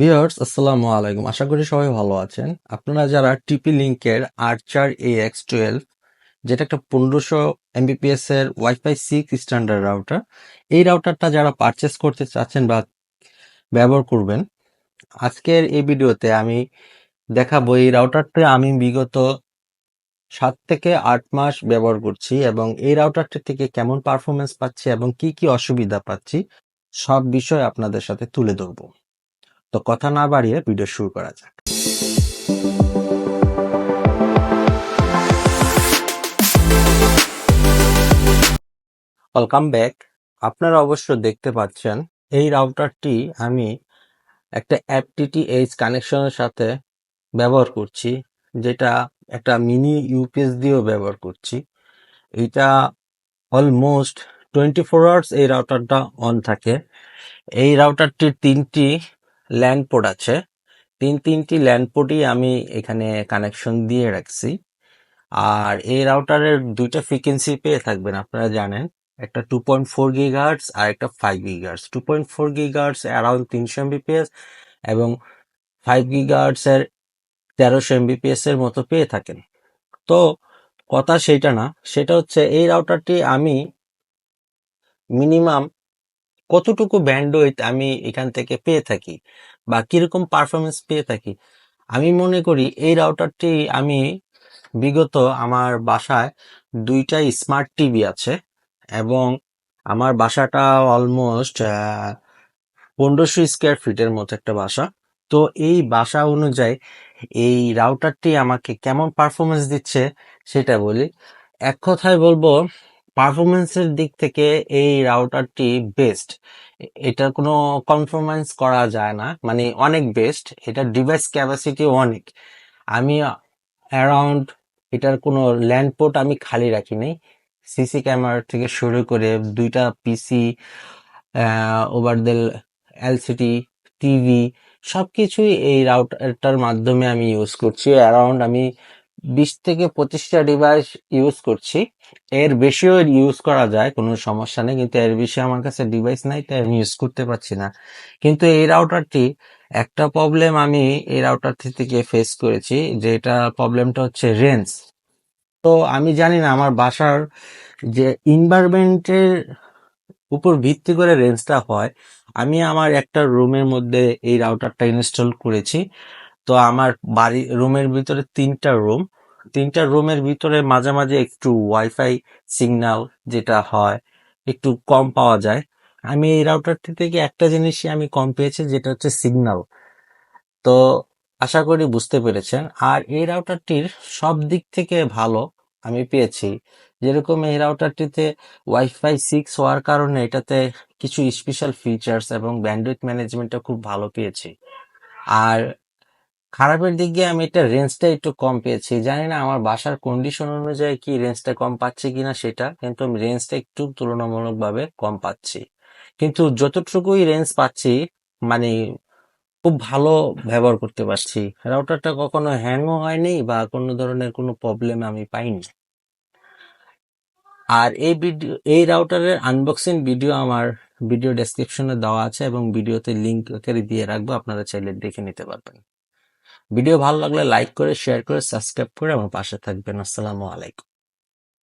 Viewers আসসালামু আলাইকুম। আশা করি সবাই ভালো আছেন। আপনারা যারা টিপি লিঙ্কের আর্চার এ এক্স টুয়েলভ যেটা একটা পনেরোশো এমবিপিএস এর ওয়াইফাই সিক্স স্ট্যান্ডার্ড রাউটার এই রাউটারটা যারা পারচেস করতে চাচ্ছেন বা ব্যবহার করবেন, আজকের এই ভিডিওতে আমি দেখাবো এই রাউটারটা আমি বিগত সাত থেকে আট মাস ব্যবহার করছি এবং এই রাউটারটি থেকে কেমন পারফরমেন্স পাচ্ছি এবং কি কি অসুবিধা পাচ্ছি, সব বিষয় আপনাদের সাথে তুলে ধরবো। তো কথা না বাড়িয়ে ভিডিও শুরু করা যাক। Welcome back. আপনারা অবশ্য দেখতে পাচ্ছেন, এই রাউটারটি আমি একটা এইচ কানেকশনের সাথে ব্যবহার করছি, যেটা একটা মিনি ইউপিএস দিয়েও ব্যবহার করছি। এটা অলমোস্ট টোয়েন্টি ফোর আওয়ার্স এই রাউটারটা অন থাকে। এই রাউটারটির তিনটি ল্যান্ড পোর্ট আছে। তিন, তিনটি ল্যান্ড পোর্টই আমি এখানে কানেকশন দিয়ে রাখছি। আর এই রাউটারের দুইটা ফ্রিকোয়েন্সি পেয়ে থাকবেন, আপনারা জানেন। একটা টু পয়েন্ট ফোর গিগার্স আর একটা five gigahertz two point four gigahertz around তিনশো এমবিপিএস এবং ফাইভ গিগার্স এর তেরোশো এমবিপিএস এর মতো পেয়ে থাকেন। তো কথা সেটা না, সেটা হচ্ছে এই রাউটারটি আমি মিনিমাম কতটুকু ব্যান্ডউইথ আমি এখান থেকে পেয়ে থাকি বা কীরকম পারফরমেন্স পেয়ে থাকি, আমি মনে করি এই রাউটারটি আমি বিগত আমার বাসায় দুইটা স্মার্ট টিভি আছে এবং আমার বাসাটা অলমোস্ট পনেরোশো স্কোয়ার ফিটের মতো একটা বাসা। তো এই বাসা অনুযায়ী এই রাউটারটি আমাকে কেমন পারফরমেন্স দিচ্ছে সেটা বলি। এক কথায় বলব পারফরমেন্সের দিক থেকে এই রাউটারটি বেস্ট এটা কোনো কনফার্মেন্স করা যায় না মানে অনেক বেস্ট এটা ডিভাইস ক্যাপাসিটি অনেক। আমি অ্যারাউন্ড এটার কোনো ল্যান্ড পোর্ট আমি খালি রাখিনি। সিসি ক্যামেরা থেকে শুরু করে দুইটা PC over Dell LCD TV সব কিছুই এই রাউটারটার মাধ্যমে আমি ইউজ করছি। অ্যারাউন্ড আমি বিশ থেকে পঁচিশটা ডিভাইস ইউজ করছি। এর বেশিও ইউজ করা যায়, কোনো সমস্যা নেই। কিন্তু এর বেশি আমার কাছে ডিভাইস নাই, তাই আমি ইউজ করতে পারছি না। কিন্তু এই রাউটারটি একটা প্রবলেম আমি এই রাউটারটি থেকে ফেস করেছি যে এটা প্রবলেমটা হচ্ছে রেঞ্জ। তো আমি জানি না, আমার বাসার যে ইনভারমেন্টের উপর ভিত্তি করে রেঞ্জটা হয়, আমি আমার একটা রুমের মধ্যে এই রাউটারটা ইনস্টল করেছি। তো আমার বাড়ি, রুমের ভিতরে তিনটা রুম। তিনটা রুমের ভিতরে মাঝে মাঝে একটু ওয়াইফাই সিগন্যাল যেটা হয়, একটু কম পাওয়া যায়। আমি এই রাউটারটি থেকে একটা জিনিসই আমি কম পেয়েছি, যেটা হচ্ছে সিগন্যাল তো আশা করি বুঝতে পেরেছেন। আর এই রাউটারটির সব দিক থেকে ভালো আমি পেয়েছি। যেরকম এই রাউটারটিতে ওয়াইফাই সিক্স হওয়ার কারণে এটাতে কিছু স্পেশাল ফিচার্স এবং ব্যান্ডউইথ ম্যানেজমেন্টটা খুব ভালো পেয়েছি। আর খারাপের দিক দিয়ে আমি এটা রেঞ্জটা একটু কম পেয়েছি। জানি না আমার বাসার কন্ডিশন অনুযায়ী কি রেঞ্জটা কম পাচ্ছি কিনা সেটা, কিন্তু আমি রেঞ্জটা একটু তুলনামূলকভাবে কম পাচ্ছি। কিন্তু যতটুকুই রেঞ্জ পাচ্ছি মানে খুব ভালো ব্যবহার করতে পারছি। রাউটারটা কখনো হ্যাংও হয়নি বা কোনো ধরনের কোনো প্রবলেম আমি পাইনি। আর এই ভিডিও এই রাউটারের আনবক্সিং ভিডিও আমার ভিডিও ডেসক্রিপশনে দেওয়া আছে এবং ভিডিওতে লিঙ্ক দিয়ে রাখব, আপনারা চাইলে দেখে নিতে পারবেন। ভিডিও ভালো লাগলে লাইক করে শেয়ার করে সাবস্ক্রাইব করে আমার পাশে থাকবেন। আসসালামু আলাইকুম।